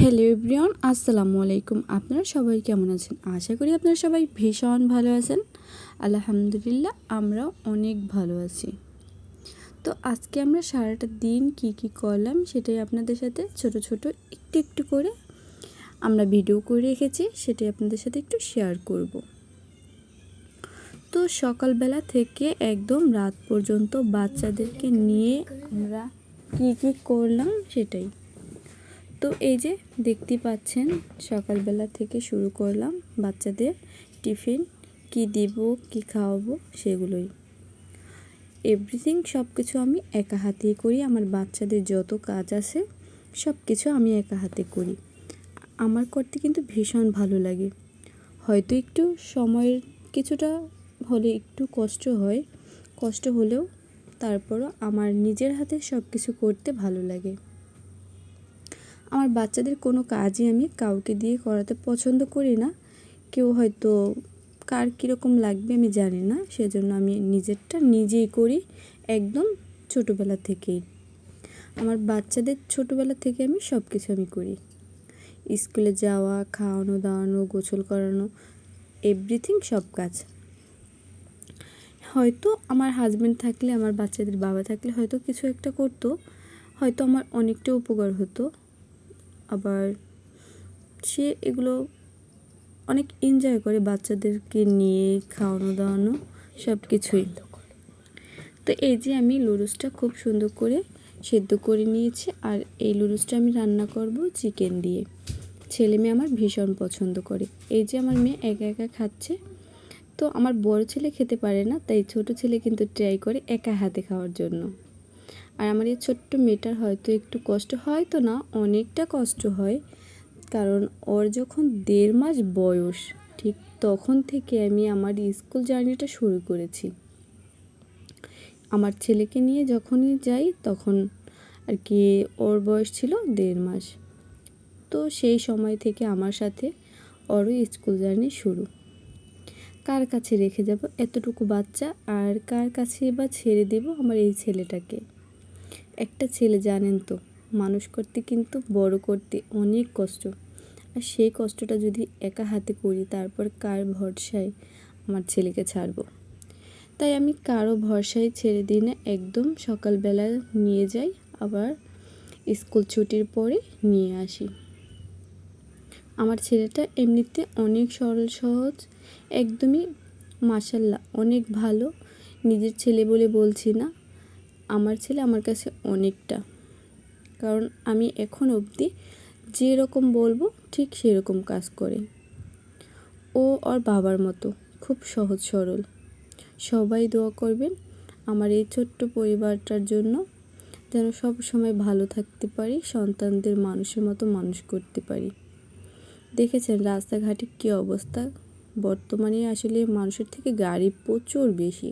Hello everyone, আসসালামু আলাইকুম। আপনারা সবাই কেমন আছেন? আশা করি আপনারা সবাই ভীষণ ভালো আছেন। আলহামদুলিল্লাহ আমরা অনেক ভালো আছি। তো আজকে আমরা সারাটা দিন কি কি করলাম সেটাই আপনাদের সাথে ছোট ছোট একটু একটু করে আমরা ভিডিও করে রেখেছি, সেটাই আপনাদের সাথে একটু শেয়ার করব। তো সকালবেলা থেকে একদম রাত পর্যন্ত বাচ্চাদেরকে নিয়ে আমরা কি কি করলাম সেটাই। তো এই যে দেখতে পাচ্ছেন, সকালবেলা থেকে শুরু করলাম বাচ্চাদের টিফিন, কি দিব, কি খাওয়াবো সেগুলোই। এভরিথিং সব কিছু আমি একা হাতেই করি, আমার বাচ্চাদের যত কাজ আছে সব কিছু আমি একা হাতে করি। আমার করতে কিন্তু ভীষণ ভালো লাগে। হয়তো একটু সময়ের কিছুটা হলে একটু কষ্ট হয়, কষ্ট হলেও তারপরও আমার নিজের হাতে সব কিছু করতে ভালো লাগে। আমার বাচ্চাদের কোনো কাজই আমি কাউকে দিয়ে করাতে পছন্দ করি না। কেউ হয়তো কার কীরকম লাগবে আমি জানি না। সেজন্য আমি নিজেরটা নিজেই করি একদম ছোটোবেলা থেকেই। আমার বাচ্চাদের ছোটোবেলা থেকে আমি সব কিছু আমি করি। স্কুলে যাওয়া, খাওয়ানো, দাওয়ানো, গোসল করানো এভরিথিং সব কাজ। হয়তো আমার হাজব্যান্ড থাকলে, আমার বাচ্চাদের বাবা থাকলে হয়তো কিছু একটা করতো। হয়তো আমার অনেকটা উপকার হতো। আবার সে এগুলো অনেক এনজয় করে বাচ্চাদেরকে নিয়ে, খাওয়ানো দাওয়ানো, সব কিছুই। তো এই যে আমি লুডুসটা খুব সুন্দর করে সেদ্ধ করে নিয়েছি আর এই লুডুসটা আমি রান্না করব চিকেন দিয়ে। ছেলে মেয়ে আমার ভীষণ পছন্দ করে। এই যে আমার মেয়ে একা একা খাচ্ছে, তো আমার বড় ছেলে খেতে পারে না, তাই ছোট ছেলে কিন্তু ট্রাই করে একা হাতে খাওয়ার জন্য। আর আমার এই ছোট্ট মেয়েটার হয়তো একটু কষ্ট, হয়তো না, অনেকটা কষ্ট হয়। কারণ ওর যখন দেড় মাস বয়স, ঠিক তখন থেকে আমি আমার স্কুল জার্নিটা শুরু করেছি। আমার ছেলেকে নিয়ে যখনই যাই, তখন আর কি ওর বয়স ছিল দেড় মাস। তো সেই সময় থেকে আমার সাথে ওরও স্কুল জার্নি শুরু। কার কাছে রেখে যাব এতটুকু বাচ্চা, আর কার কাছে বা ছেড়ে দেব আমার এই ছেলেটাকে? একটা ছেলে জানেন তো, মানুষ করতে কিন্তু বড় করতে অনেক কষ্ট। আর সেই কষ্টটা যদি একা হাতে করি, তারপর কার ভরসায় আমার ছেলেকে ছাড়বো? তাই আমি কারও ভরসায় ছেড়ে দিই না একদম সকালবেলা নিয়ে যাই, আবার স্কুল ছুটির পরে নিয়ে আসি। আমার ছেলেটা এমনিতে অনেক সরল, সহজ, একদমই মাসাল্লাহ অনেক ভালো। নিজের ছেলে বলে বলছি না আমার ছেলে আমার কাছে অনেকটা। কারণ আমি এখন অবধি যেরকম বলব, ঠিক সেরকম কাজ করে। ও ওর বাবার মতো, খুব সহজ সরল। সবাই দোয়া করবেন আমার এই ছোট্ট পরিবারটার জন্য যেন সব সময় ভালো থাকতে পারি, সন্তানদের মানুষের মতো মানুষ করতে পারি। দেখেছেন রাস্তাঘাটে কী অবস্থা? বর্তমানে আসলে মানুষের থেকে গাড়ি প্রচুর বেশি।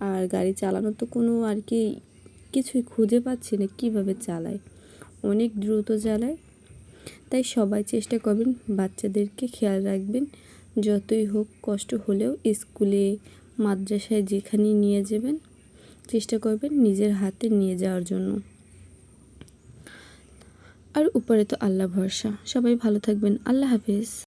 আর গাড়ি চালানো তো কোনো আর কি কিছুই খুঁজে পাচ্ছি না, কীভাবে চালায়? অনেক দ্রুত চালায়। তাই সবাই চেষ্টা করবেন বাচ্চাদেরকে খেয়াল রাখবেন, যতই হোক কষ্ট হলেও স্কুলে, মাদ্রাসায় যেখানে নিয়ে যাবেন, চেষ্টা করবেন নিজের হাতে নিয়ে যাওয়ার জন্য। আর উপরে তো আল্লাহ ভরসা। সবাই ভালো থাকবেন। আল্লাহ হাফিজ।